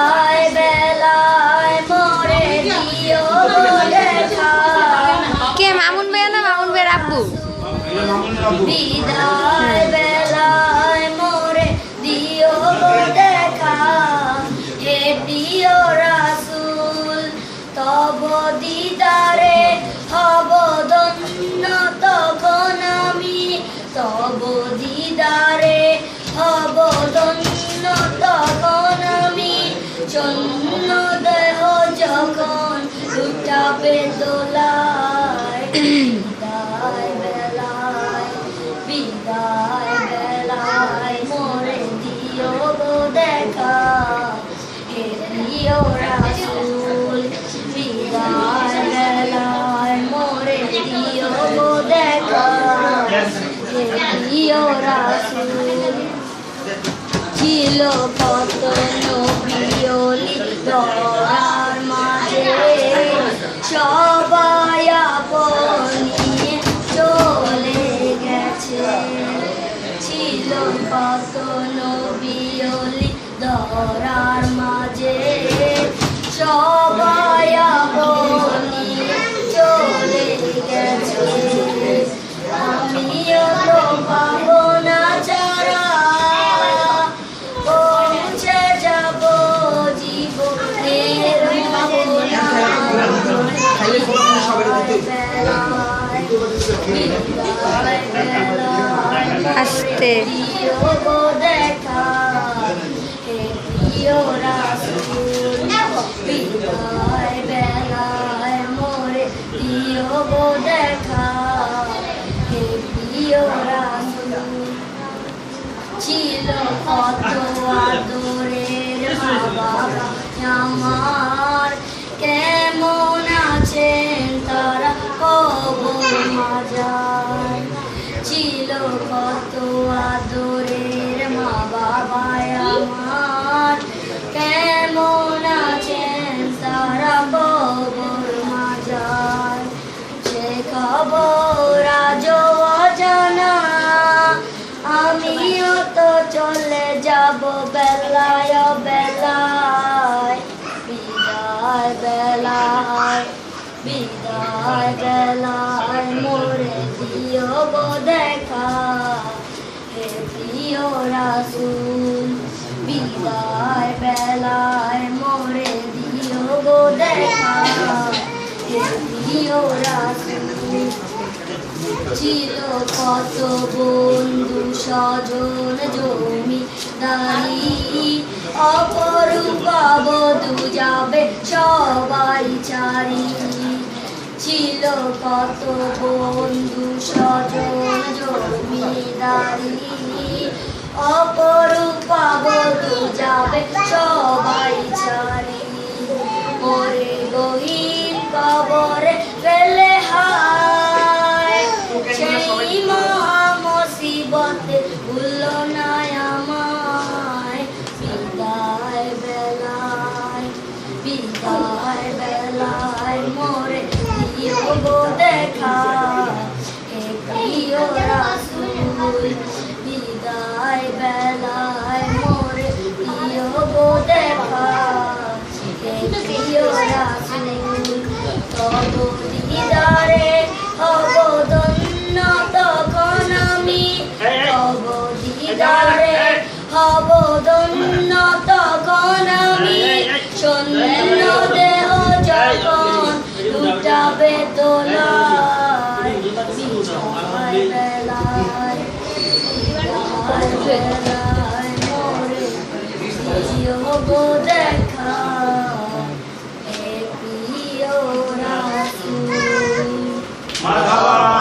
বেলায় বেলায় মরে দিও কে মামুন বেয়া না মামুন বেয়া আব্বু? বিদায় বিদায় বেলায় বিদায় বেলায় মোরে দিও গো দেখা হে প্রিয় রাসূল বিদায় বেলায় মোরে দিও গো দেখা হে প্রিয় রাসূল ছিল কত নবিয়লি দরার ছিল কত নবিয়লি দরার মাঝে সবাই আপনিয়ে চলে গেছে আমিও তো পাবো না ছাড়া পৌঁছে যাব জীবনের বেলায় রাসূল ছিল কত আদরের বাবা আমার বেলায় বেলায়, বিদায় বেলায় বিদায় বেলায়, মোরে দিও গো দেখা, হে প্রিয় রাসূল, বিদায় বেলায়, মোরে দিও গো দেখা, হে প্রিয় রাসূল ছিল কত বন্ধু স্বজন জমিদারি অপরূপ বধু যাবে সবাই চারি। ছিল কত বন্ধু স্বজন জমিদারি অপরূপা বধু যাবে সবাই বেলায় বিদায় বেলায় মোরে দিও গো দেখা হে প্রিয় রাসূল বিদায় বেলায় মোরে দিও গো দেখা হে প্রিয় রাসূল তব দিদারে হব ধন্য তখন আমি তব দিদারে হব Mother!